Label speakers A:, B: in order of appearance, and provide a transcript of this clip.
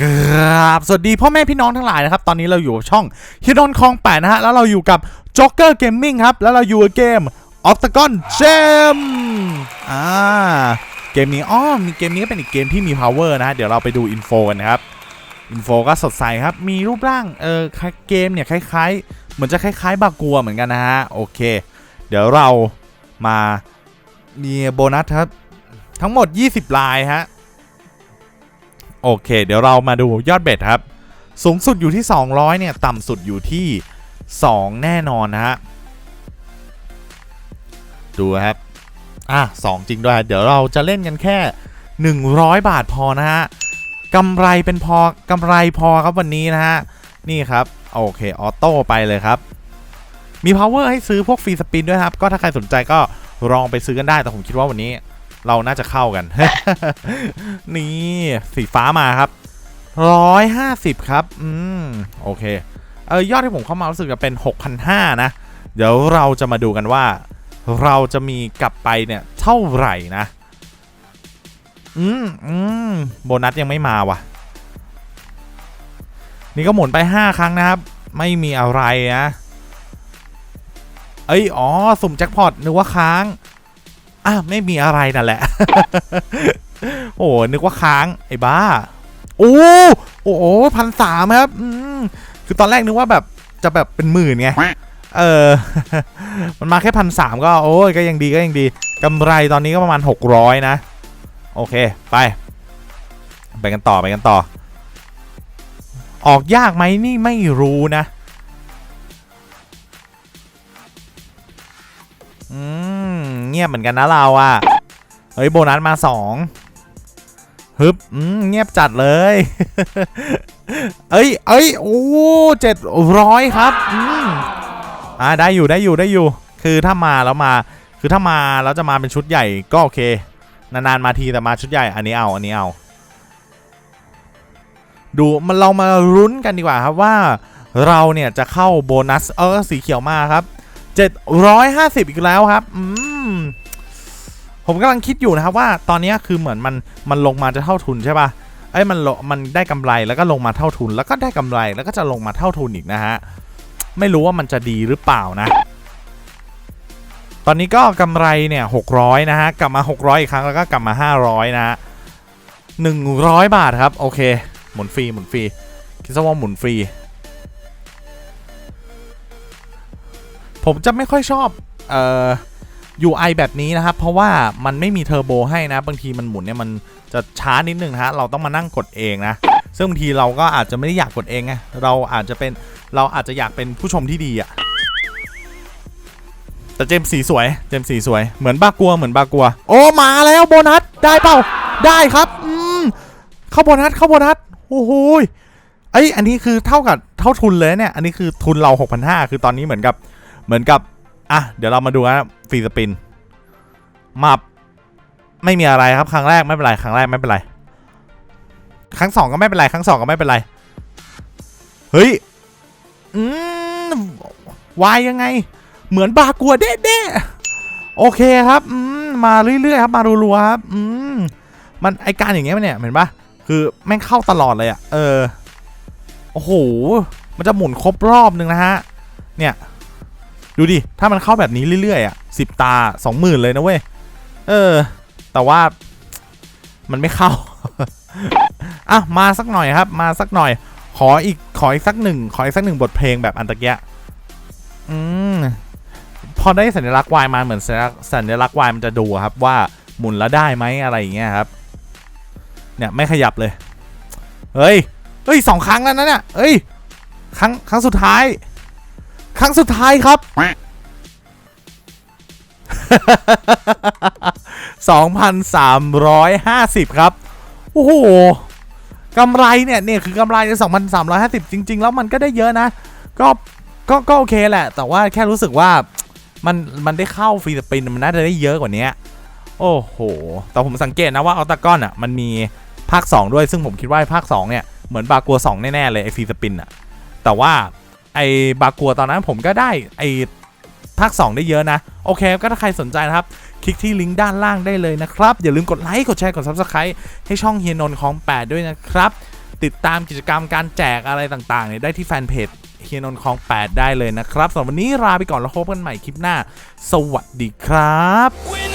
A: ครับสวัสดีพ่อแม่พี่น้องทั้งหลายนะครับ ตอนนี้เราอยู่ช่องฮิดอนคองแปดนะฮะ แล้วเราอยู่กับจ็อกเกอร์เกมมิ่งครับ แล้วเราอยู่กับเกม Octagon Gem อ่า เกมนี้อ้อมีเกมนี้ก็เป็นอีกเกมที่มี power นะฮะ เดี๋ยวเราไปดูอินโฟกันนะครับ อินโฟก็สดใสครับ มีรูปร่าง เออเกมเนี่ยคล้ายๆ เหมือนจะคล้ายๆ บากัวเหมือนกันนะฮะ โอเค เดี๋ยวเรามามีโบนัสครับ ทั้งหมด 20 ลายฮะ โอเค เดี๋ยวเรามาดูยอดเบ็ดครับ สูงสุดอยู่ที่ 200 เนี่ย ต่ำสุดอยู่ที่ 2 แน่นอนนะฮะ ดูครับ อะ2จริงด้วย เดี๋ยวเราจะเล่นกันแค่ 100 บาทพอนะฮะกำไรเป็นพอกำไรพอครับวันนี้นะฮะ นี่ครับ โอเค ออโต้ไปเลยครับ มี power ให้ซื้อพวกฟรีสปินด้วยครับ ก็ถ้าใครสนใจก็ลองไปซื้อกันได้ แต่ผมคิดว่าวันนี้ เราน่าจะเข้ากัน นี่สีฟ้ามาครับร้อยห้าสิบครับ อืม โอเค เออยอดที่ผมเข้ามารู้สึกจะเป็น6,500นะ เดี๋ยวเราจะมาดูกันว่า เราจะมีกลับไปเนี่ย เท่าไหร่นะ อืมอืมโบนัสยังไม่มาว่ะ นี่ก็หมุนไป5ครั้งนะครับ ไม่มีอะไรนะ เอ้ย อ๋อ สุ่มแจ็คพอตนึกว่าค้าง อะไม่มีอะไรนั่นแหละ โอ้นึกว่าค้างไอ้บ้า โอ้โอ้โหพันสามครับคือตอนแรกนึกว่าแบบจะแบบเป็นหมื่นไงเออ มันมาแค่พันสามก็โอ้ยก็ยังดีก็ยังดีกำไรตอนนี้ก็ประมาณ 600 นะ โอเค ไป ไปกันต่อไปกันต่อ ออกยากไหมนี่ไม่รู้นะ อืมเงียบเหมือนกันนะเราอะเฮ้ยโบนัสมาสองฮึบอืมเงียบจัดเลย เอ้ยเอ้ยโอ้เจ็ดร้อยครับอืมอ่าได้อยู่ได้อยู่ได้อยู่ คือถ้ามาแล้วมา คือถ้ามาแล้วจะมาเป็นชุดใหญ่ก็โอเค นานๆมาทีแต่มาชุดใหญ่อันนี้เอาอันนี้เอา ดูมันเรามารุ้นกันดีกว่าครับว่า เราเนี่ยจะเข้าโบนัสเออสีเขียวมาครับ 750 อีกแล้วครับ อืม ผมกำลังคิดอยู่นะครับว่าตอนนี้คือเหมือนมันมันลงมาจะเท่าทุนใช่ปะ่ะไอ้ยมันลมันได้กำไรแล้วก็ลงมาเท่าทุน แล้วก็ได้กำไรแล้วก็จะลงมาเท่าทุนอีกนะฮะ ไม่รู้ว่ามันจะดีหรือเปล่านะ ตอนนี้ก็กำไรเนี่ย600นะฮะ กลับมา 600 อีกครั้งแล้วก็กลับมา 500 นะฮะ100บาทครับ โอเค หมุนฟรีหมุนฟรีคิดซะว่าหมุนฟรี ผมจะไม่ค่อยชอบเอ่อ UI แบบนี้นะครับ เพราะว่ามันไม่มีเทอร์โบให้นะ บางทีมันหมุนเนี่ยมันจะช้านิดนึงนะฮะ เราต้องมานั่งกดเองนะ ซึ่งบางทีเราก็อาจจะไม่ได้อยากกดเองไง เราอาจจะเป็นเราอาจจะอยากเป็นผู้ชมที่ดีอะแต่เจมสีสวย เจมสีสวย เหมือนบากัว เหมือนบากัว โอ้ มาแล้วโบนัส ได้เปล่า ได้ครับ อืม เข้าโบนัส เข้าโบนัส โอ้โหไอยอันนี้คือเท่ากับเท่าทุนเลยเนี่ย อันนี้คือทุนเรา 6,500 คือตอนนี้เหมือนกับ เหมือนกับอะเดี๋ยวเรามาดูนะฟรีสปินมับไม่มีอะไรครับครั้งแรกไม่เป็นไรครั้งแรกไม่เป็นไร ครั้งสองก็ไม่เป็นไรครั้งสองก็ไม่เป็นไร เฮ้ย อืมวายยังไง เหมือนบากัวเด้ๆโอเคครับอืมมาเรื่อยๆครับมารัวๆครับอืมมันไอการอย่างเงี้ยมันเนี่ยเห็นปะคือแม่งเข้าตลอดเลยอะเออโอ้โหมันจะหมุนครบรอบนึงนะฮะเนี่ย ดูดิ ถ้ามันเข้าแบบนี้เรื่อยๆอะสิบตาสองหมื่นเลยนะเว้ย เออ แต่ว่ามันไม่เข้า อะ มาสักหน่อยครับ มาสักหน่อย ขออีก ขออีกสักหนึ่ง ขออีกสักหนึ่งบทเพลงแบบอันตะเกียอืม พอได้สัญลักษณ์วายมาเหมือนสัญลักษณ์สัญลักษณ์วายมันจะดูครับว่าหมุนแล้วได้ไหมอะไรอย่างเงี้ยครับ เนี่ยไม่ขยับเลย เฮ้ย เฮ้ยสองครั้งแล้วนะเนี่ย เฮ้ย ครั้งครั้งสุดท้าย ครั้งสุดท้ายครับ 2,350 ครับ โอ้โหกำไรเนี่ยเนี่ยคือกำไรใน2,350 จริง ๆ แล้วมันก็ได้เยอะนะ ก็ก็ก็โอเคแหละ แต่ว่าแค่รู้สึกว่ามันมันได้เข้าฟรีสปินมันน่าจะได้เยอะกว่านี้โอ้โห แต่ผมสังเกตนะว่าอัลตากอนอะมันมีภาค 2 ด้วยซึ่งผมคิดว่าภาค 2 เนี่ย เหมือนบากัว2แน่ ๆ เลยไอฟรีสปินอะ แต่ว่า ไอบากัวตอนนั้นผมก็ได้ไอภาค 2 ได้เยอะนะ โอเค ก็ถ้าใครสนใจนะครับ คลิกที่ลิงก์ด้านล่างได้เลยนะครับ อย่าลืมกดไลค์ กดแชร์ กด Subscribe ให้ช่องเฮียนนท์ของ 8 ด้วยนะครับ ติดตามกิจกรรมการแจกอะไรต่างๆเนี่ยได้ที่แฟนเพจเฮียนนท์คลอง 8 ได้เลยนะครับสำหรับวันนี้ลาไปก่อนแล้วพบกันใหม่คลิปหน้า สวัสดีครับ
B: Win!